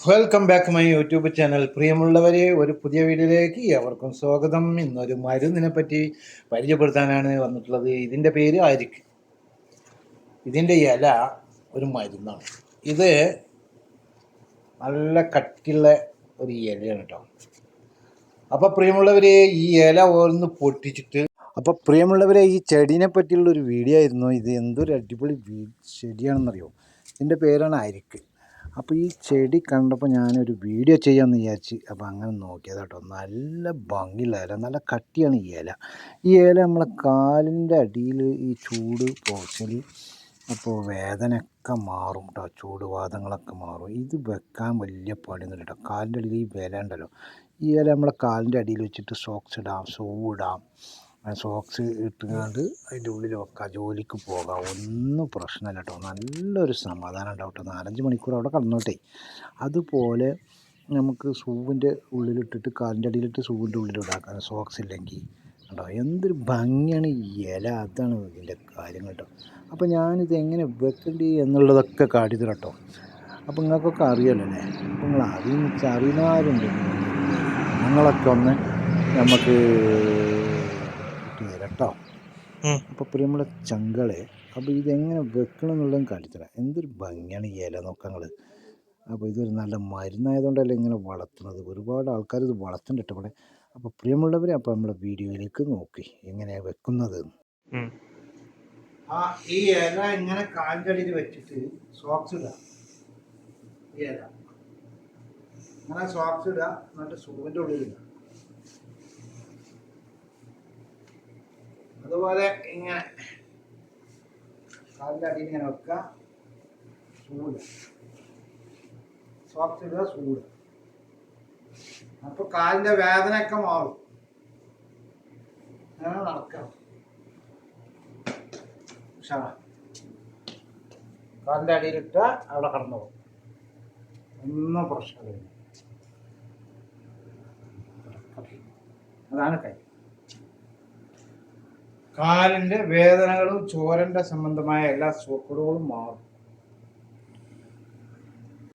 Welcome back my YouTube channel പ്രിയമുള്ളവരെ ഒരു പുതിയ വീഡിയോയിലേക്ക് അവർക്കും സ്വാഗതം. ഇന്നൊരു മരുന്നിനെ പറ്റി പരിചയപ്പെടുത്താനാണ് വന്നിട്ടുള്ളത്. ഇതിന്റെ പേര് അരിക്ക്. ഇതിന്റെ ഇല ഒരു മരുന്നാണ്. ഇത് നല്ല കട്ടിയുള്ള ഒരു ഇലയാണ് കേട്ടോ. അപ്പോൾ പ്രിയമുള്ളവരെ ഈ ഇല ഒന്ന് പൊട്ടിച്ചിട്ട് അപ്പോൾ പ്രിയമുള്ളവരെ ഈ ചെടീനെ പറ്റിയുള്ള ഒരു വീഡിയോ ആയിരുന്നു. ഇത് എന്തൊരു അടിപൊളി ചെടിയാണെന്നറിയോ? ഇതിന്റെ പേരാണ് അരിക്ക്. അപ്പോൾ ഈ ചെടി കണ്ടപ്പോൾ ഞാനൊരു വീഡിയോ ചെയ്യാമെന്ന് വിചാരിച്ച് അപ്പോൾ അങ്ങനെ നോക്കിയത് കേട്ടോ നല്ല ഭംഗിയുള്ള ഇല നല്ല കട്ടിയാണ് ഈ ഇല. ഈ ഇല നമ്മളെ കാലിന്റെ അടിയിൽ ഈ ചൂട് പോച്ചൽ അപ്പോൾ വേദനയൊക്കെ മാറും കേട്ടോ ചൂടുവാദങ്ങളൊക്കെ മാറും. ഇത് വെക്കാൻ വലിയ പണിയൊന്നുമില്ല കേട്ടോ കാലിന്റെ അടിയിൽ ഈ വില ഉണ്ടല്ലോ. ഈ ഇല നമ്മളെ കാലിന്റെ അടിയിൽ വെച്ചിട്ട് സോക്സ് ഇടാം ഷൂ ഇടാം സോക്സ് ഇട്ടുകൊണ്ട് അതിന്റെ ഉള്ളിൽ വെക്കാം ജോലിക്ക് പോകാം. ഒന്നും പ്രശ്നമില്ല കേട്ടോ. നല്ലൊരു സമാധാനം ഉണ്ടാവും നാലഞ്ച് മണിക്കൂർ അവിടെ കടന്നോട്ടെ. അതുപോലെ നമുക്ക് സൂവിന്റെ ഉള്ളിലിട്ടിട്ട് കാലിന്റെ അടിയിലിട്ട് സൂവിന്റെ ഉള്ളിലിടാക്കാം സോക്സ് ഇല്ലെങ്കിൽ. കേട്ടോ എന്തൊരു ഭംഗിയാണ് ഈ ഇല. അതാണ് ഇതിന്റെ കാര്യം കേട്ടോ. അപ്പോൾ ഞാനിത് എങ്ങനെ വെക്കേണ്ടി എന്നുള്ളതൊക്കെ കാട്ടിത്തരാം കേട്ടോ. അപ്പോൾ നിങ്ങൾക്കൊക്കെ അറിയാമല്ലോ അല്ലേ? അപ്പോൾ നിങ്ങൾ അറിയുന്ന അറിയുന്നവരുണ്ട്. നിങ്ങളൊക്കെ ഒന്ന് നമുക്ക് കിട്ടിയതരാം കേട്ടോ. അപ്പോൾ പ്രിയമുള്ള ചങ്കളെ അപ്പോൾ ഇതെങ്ങനെ വെക്കണം എന്നുള്ളതും കാട്ടിത്തരാം എന്തൊരു ഭംഗിയാണ് ഈ ഇല നോക്കങ്ങൾ അപ്പോൾ ഇതൊരു നല്ല മരുന്നായതുകൊണ്ടല്ലേ ഇങ്ങനെ വളർത്തുന്നത്? ഒരുപാട് ആൾക്കാർ ഇത് വളർത്തുന്നുണ്ട് കേട്ടോ ഇവിടെ. അപ്പോൾ പ്രിയമുള്ളവരെ അപ്പോൾ നമ്മുടെ വീഡിയോയിലേക്ക് നോക്കി എങ്ങനെയാണ് വെക്കുന്നത്. ആ ഈ ഇല ഇങ്ങനെ കാൽക്കടിയിൽ വെച്ചിട്ട് സോക്സ് ഇടുക ഈ ഇല. അങ്ങനെ സോക്സ് ഇടുക എന്നിട്ട് സൂവിന്റെ ഉള്ളിൽ ഇടുക അതുപോലെ ഇങ്ങനെ കാലിന്റെ അടിയിൽ ഇങ്ങനെ വെക്കുക. സൂട് സോക്സ് ഇടുക സൂട് അപ്പോൾ കാലിന്റെ വേദനയൊക്കെ മാറും. അങ്ങനെ നടക്കാം ഉഷാറാ. കാലിന്റെ അടിയിലിട്ട് അവിടെ കടന്നു പോകും. ഒന്നും പ്രശ്നമില്ല അതാണ് കൈ. കാലിന്റെ വേദനകളും ചോരന്റെ സംബന്ധമായ എല്ലാ സൂക്കടുകളും മാറും.